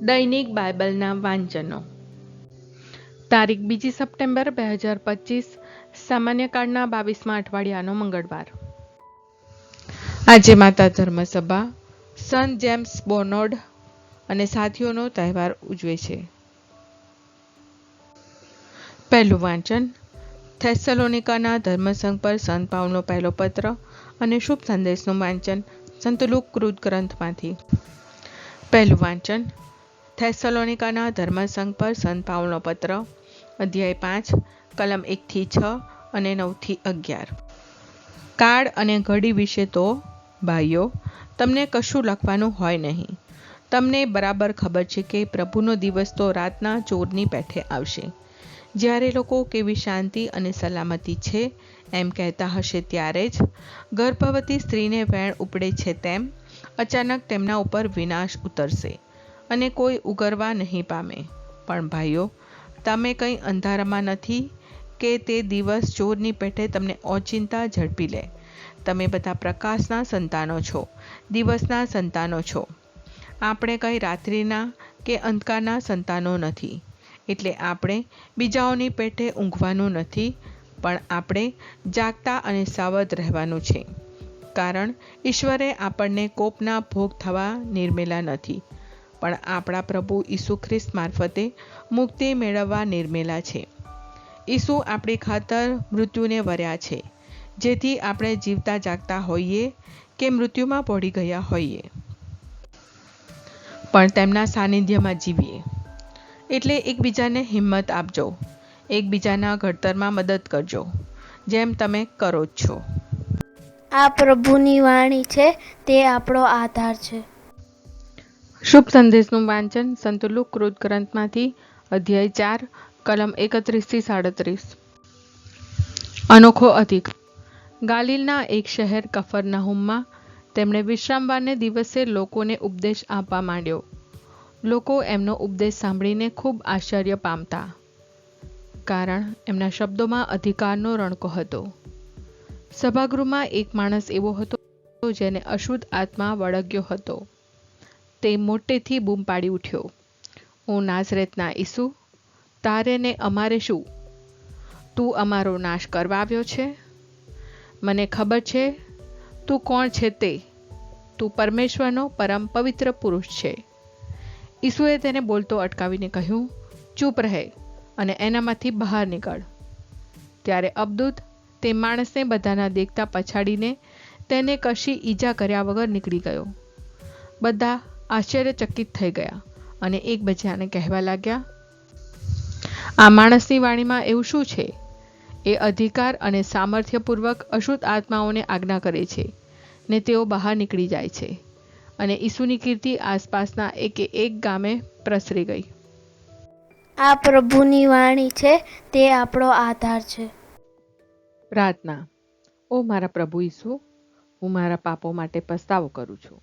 દૈનિક બાઇબલના વાંચનો. તારીખ બીજી સપ્ટેમ્બર બે હજાર પચીસ, સામાન્ય કાળના બાવીસમાં અઠવાડિયાનો મંગળવાર. આજે માતા ધર્મસભા, સન જેમ્સ બોનોડ અને સાથીઓનો તહેવાર ઉજવે છે. પહેલું વાંચન, થેસલોનિકાના ધર્મસંઘ પર સંત પાઉલનો પહેલો પત્ર અને શુભ સંદેશનું વાંચન સંત લુક કૃત ગ્રંથમાંથી. પહેલું વાંચન થેસલોનિકાના ધર્મસંઘ પર સંત પાવલનો પત્ર, અધ્યાય પાંચ, કલમ એકથી છ અને નવથી અગિયાર. કાળ અને ઘડી વિશે તો, ભાઈઓ, તમને કશું લખવાનું હોય નહીં. તમને બરાબર ખબર છે કે પ્રભુનો દિવસ તો રાતના ચોરની પેઠે આવશે. જ્યારે લોકો કેવી શાંતિ અને સલામતી છે એમ કહેતા હશે ત્યારે જ ગર્ભવતી સ્ત્રીને વેણ ઉપડે છે તેમ અચાનક તેમના ઉપર વિનાશ ઉતરશે. અને કોઈ ઉગરવા નહીં પામે. પણ ભાઈઓ, તમે કંઈ અંધારામાં નથી કે તે દિવસ ચોરની પેઠે તમને ઓચિંતા ઝડપી લે. તમે બધા પ્રકાશના સંતાનો છો, દિવસના સંતાનો છો. આપણે કંઈ રાત્રિના કે અંધકારના સંતાનો નથી. એટલે આપણે બીજાઓની પેઠે ઊંઘવાનું નથી, પણ આપણે જાગતા અને સાવધ રહેવાનું છે. કારણ, ઈશ્વરે આપણને કોપના ભોગ થવા નિર્મેલા નથી. પણ આપણા પ્રભુ ઈસુ ખ્રિસ્ત મારફતે મુક્તિ મેળવવા નિર્મેલા છે. ઈસુ આપણી ખાતર મૃત્યુને વર્યા છે. જેથી આપણે જીવતા જાગતા હોઈએ કે મૃત્યુમાં પડી ગયા હોઈએ. પણ તેમના સાનિધ્યમાં જીવીએ. એટલે એકબીજાને હિંમત આપજો. એકબીજાના ઘડતરમાં મદદ કરજો. જેમ તમે કરો જ છો. આ પ્રભુની વાણી છે, તે આપણો આધાર છે. શુભ સંદેશનું વાંચન સંતુલુક કૃત ગ્રંથમાંથી, અધ્યાય ચાર, કલમ એકત્રીસથી સાડત્રીસ. અનોખો અધિક. ગાલિલના એક શહેર કફરનાહુમમાં તેમણે વિશ્રામવારને દિવસે લોકોને ઉપદેશ આપવા માંડ્યો. લોકો એમનો ઉપદેશ સાંભળીને ખૂબ આશ્ચર્ય પામતા. કારણ એમના શબ્દોમાં અધિકારનો રણકો હતો. સભાગૃહમાં એક માણસ એવો હતો જેને અશુદ્ધ આત્મા વળગ્યો હતો. તે મોટેથી બૂમ પાડી ઉઠ્યો. હું નાઝરેતના ઈસુ, તારે ને અમારે શું? તું અમારો નાશ કરવા આવ્યો છે? મને ખબર છે, તું કોણ છે તે? તું પરમેશ્વરનો પરમ પવિત્ર પુરુષ છે. ઈસુએ તેને બોલતો અટકાવીને કહ્યું, ચૂપ રહે અને એનામાંથી બહાર નીકળ. ત્યારે અબદૂત તે માણસને બધાના દેખતા પછાડીને તેને કશી ઈજા કર્યા વગર નીકળી ગયો. બધા આશ્ચર્યચકિત થઈ ગયા અને એકબીજાને કહેવા લાગ્યા આ માણસની વાણીમાં એવું શું છે? એ અધિકાર અને સામર્થ્યપૂર્વક અશુદ્ધ આત્માઓને આજ્ઞા કરે છે ને તેઓ બહાર નીકળી જાય છે અને ઈસુની કીર્તિ આસપાસના એકે એક ગામે પ્રસરી ગઈ. આ પ્રભુની વાણી છે તે આપણો આધાર છે. પ્રાર્થના ઓ મારા પ્રભુ ઈસુ હું મારા પાપો માટે પસ્તાવો કરું છું.